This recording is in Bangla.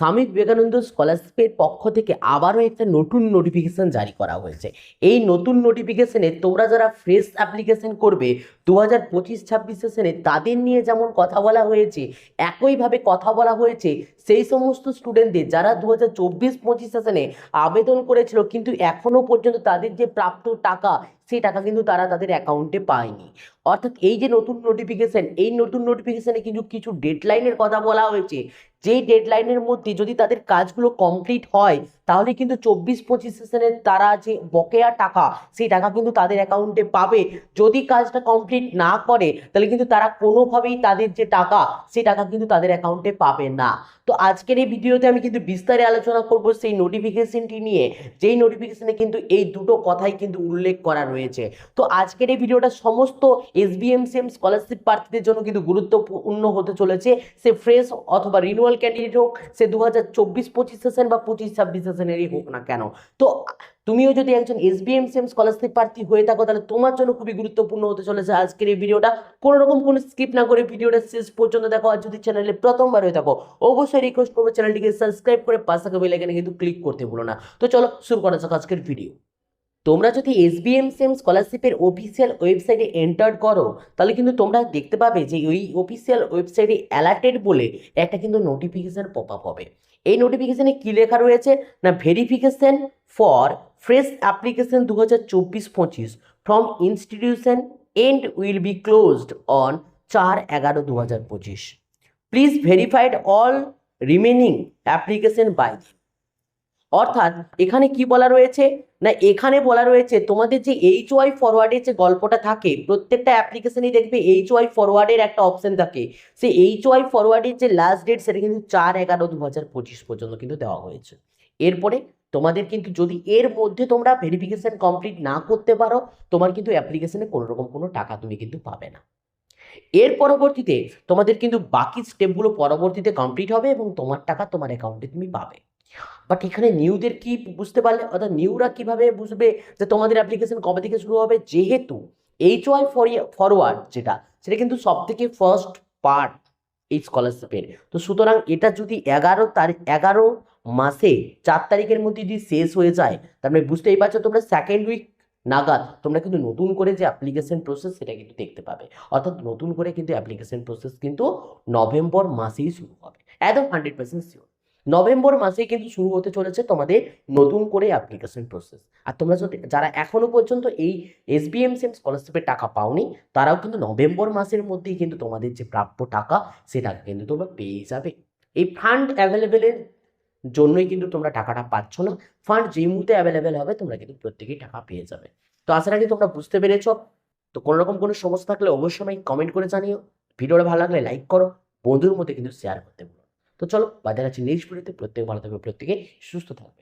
স্বামী বিবেকানন্দ স্কলারশিপের পক্ষ থেকে আবারও একটা নতুন নোটিফিকেশান জারি করা হয়েছে। এই নতুন নোটিফিকেশানে তোমরা যারা ফ্রেশ অ্যাপ্লিকেশান করবে দু হাজার পঁচিশ ছাব্বিশ সেশনে তাদের নিয়ে যেমন কথা বলা হয়েছে, একইভাবে কথা বলা হয়েছে সেই সমস্ত স্টুডেন্টদের যারা দু হাজার চব্বিশ পঁচিশ সেশনে আবেদন করেছিল, কিন্তু এখনও পর্যন্ত তাদের যে প্রাপ্ত টাকা সেই টাকা কিন্তু তারা তাদের অ্যাকাউন্টে পায়নি। অর্থাৎ এই যে নতুন নোটিফিকেশন এই নতুন নোটিফিকেশানে কিন্তু কিছু ডেডলাইনের কথা বলা হয়েছে। যেই ডেডলাইনের মধ্যে যদি তাদের কাজগুলো কমপ্লিট হয়, তাহলে কিন্তু চব্বিশ পঁচিশ সেশনে তারা যে বকেয়া টাকা, সেই টাকা কিন্তু তাদের অ্যাকাউন্টে পাবে। যদি কাজটা কমপ্লিট না করে, তাহলে কিন্তু তারা কোনোভাবেই তাদের যে টাকা সেই টাকা কিন্তু তাদের অ্যাকাউন্টে পাবে না। তো আজকের এই ভিডিওতে আমি কিন্তু বিস্তারে আলোচনা করব সেই নোটিফিকেশনটি নিয়ে। যেই নোটিফিকেশনে কিন্তু এই দুটো কথাই কিন্তু উল্লেখ করা রয়েছে। তো আজকের এই ভিডিওটা সমস্ত S V M CM scholarship প্রার্থীদের জন্য কিন্তু গুরুত্বপূর্ণ হতে চলেছে। সে ফ্রেশ অথবা রিনুয়াল ক্যান্ডিডেট হোক, সে দু হাজার চব্বিশ পঁচিশ সেশন বা পঁচিশ ছাব্বিশ সেশনেরই হোক না কেন। তো তুমিও যদি একজন S B M CM scholarship প্রার্থী হয়ে থাকো, তাহলে তোমার জন্য খুবই গুরুত্বপূর্ণ হতে চলেছে আজকের এই ভিডিওটা কোনো রকম কোনো স্কিপ না করে ভিডিওটা শেষ পর্যন্ত দেখো, আর যদি চ্যানেলে প্রথমবার হয়ে থাকো, অবশ্যই রিকোয়েস্ট করব চ্যানেলটিকে সাবস্ক্রাইব করে পাশে থাকা বেল আইকনে কিন্তু ক্লিক করতে ভুলো না। তো চলো শুরু করা যাক আজকের ভিডিও তোমরা যদি এস বি এম সিএম স্কলারশিপের অফিসিয়াল ওয়েবসাইটে এন্টার করো, তাহলে কিন্তু তোমরা দেখতে পাবে যে ওই অফিসিয়াল ওয়েবসাইটে অ্যালার্টেড বলে একটা কিন্তু নোটিফিকেশান পপ আপ হবে। এই নোটিফিকেশানে কী লেখা রয়েছে? না ভেরিফিকেশান ফর ফ্রেশ অ্যাপ্লিকেশন দু হাজার চব্বিশ পঁচিশ from institution end will be closed on চার এগারো দু হাজার পঁচিশ। Please verified all remaining application by অর্থাৎ এখানে কি বলা রয়েছে? না, এখানে বলা রয়েছে তোমাদের যে এইচ ওয়াই ফরওয়ার্ডের যে গল্পটা থাকে, প্রত্যেকটা অ্যাপ্লিকেশনই দেখবে এইচ ওয়াই ফরওয়ার্ডের একটা অপশন থাকে। সেই এইচ ওয়াই ফরওয়ার্ডের যে লাস্ট ডেট সেটা কিন্তু চার এগারো দু হাজার পঁচিশ পর্যন্ত কিন্তু দেওয়া হয়েছে। এরপরে তোমাদের কিন্তু যদি এর মধ্যে তোমরা ভেরিফিকেশন কমপ্লিট না করতে পারো, তোমার কিন্তু অ্যাপ্লিকেশনে কোনো রকম কোনো টাকা তুমি কিন্তু পাবে না। এর পরবর্তীতে তোমাদের কিন্তু বাকি স্টেপগুলো পরবর্তীতে কমপ্লিট হবে এবং তোমার টাকা তোমার অ্যাকাউন্টে তুমি পাবে। বাট এখানে নিউদের কি বুঝতে পারলে, অর্থাৎ নিউরা কীভাবে বুঝবে যে তোমাদের অ্যাপ্লিকেশন কবে থেকে শুরু হবে? যেহেতু এইচ ওয়াই ফরওয়ার্ড যেটা, সেটা কিন্তু সব থেকে ফার্স্ট পার্ট এই স্কলারশিপের তো সুতরাং এটা যদি এগারো তারিখ, এগারো মাসে চার তারিখের মধ্যে যদি শেষ হয়ে যায়, তার মানে বুঝতেই পারছ তোমরা সেকেন্ড উইক নাগাদ তোমরা কিন্তু নতুন করে যে অ্যাপ্লিকেশন প্রসেস সেটা কিন্তু দেখতে পাবে। অর্থাৎ নতুন করে কিন্তু অ্যাপ্লিকেশন প্রসেস কিন্তু নভেম্বর মাসেই শুরু হবে। একদম হান্ড্রেড পার্সেন্ট শিওর নভেম্বর মাসে কিন্তু শুরু হতে চলেছে তোমাদের নতুন করে অ্যাপ্লিকেশন প্রসেস আর তোমরা যদি, যারা এখনও পর্যন্ত এই এস বি এম সিএম স্কলারশিপের টাকা পাওনি, তারাও কিন্তু নভেম্বর মাসের মধ্যেই কিন্তু তোমাদের যে প্রাপ্য টাকা, সেটা কিন্তু তোমরা পেয়ে যাবে। এই ফান্ড অ্যাভেলেবেলের জন্যই কিন্তু তোমরা টাকাটা পাচ্ছ না। ফান্ড যেই মুহূর্তে অ্যাভেলেবেল হবে, তোমরা কিন্তু প্রত্যেকেই টাকা পেয়ে যাবে। তো আশা রাখি তোমরা বুঝতে পেরেছ। তো কোনো রকম কোনো সমস্যা থাকলে অবশ্যই আমাকে কমেন্ট করে জানিও। ভিডিওটা ভালো লাগলে লাইক করো। বন্ধুর মধ্যে কিন্তু শেয়ার করতে তো চলো বাজার আছে নেক্সট ভিডিওতে প্রত্যেক ভালো থাকবে প্রত্যেকে সুস্থ থাকবে।